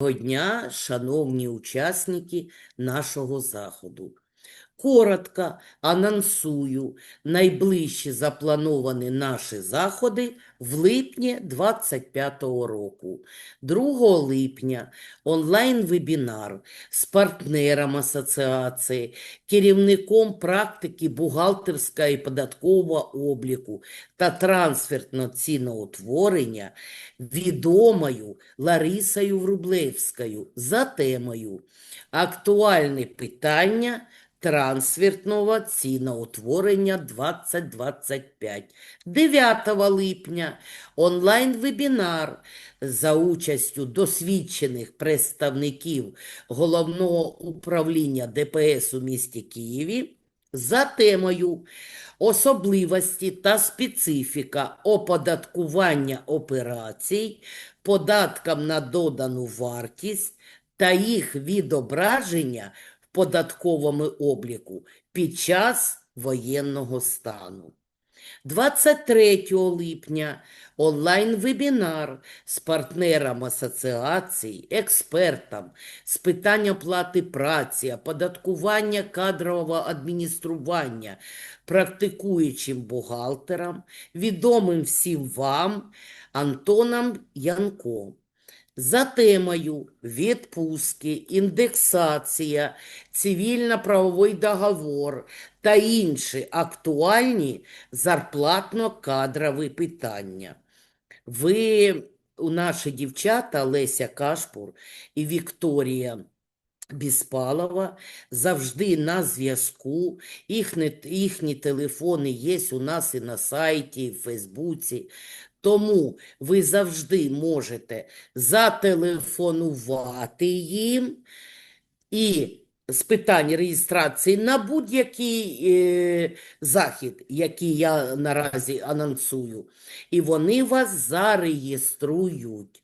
Доброго дня, шановні учасники нашого заходу. Коротко анонсую найближчі заплановані наші заходи в липні 2025 року. 2 липня онлайн-вебінар з партнером асоціації, керівником практики бухгалтерського і податкового обліку та трансфертного ціноутворення відомою Ларисою Врублевською за темою Актуальні питання трансфертного ціноутворення 2025. 9 липня онлайн-вебінар за участю досвідчених представників Головного управління ДПС у місті Києві за темою Особливості та специфіка оподаткування операцій податком на додану вартість та їх відображення в податковому обліку під час воєнного стану. 23 липня онлайн-вебінар з партнером асоціації, експертом з питань оплати праці, оподаткування кадрового адміністрування, практикуючим бухгалтером, відомим всім вам Антоном Янком. За темою відпустки, індексація, цивільно-правовий договор та інші актуальні зарплатно-кадрові питання. Ви, у наші дівчата Леся Кашпур і Вікторія Біспалова завжди на зв'язку. Їхні, їхні телефони є у нас і на сайті, і в Фейсбуці. Тому ви завжди можете зателефонувати їм і з питань реєстрації на будь-який е, захід, який я наразі анонсую, і вони вас зареєструють.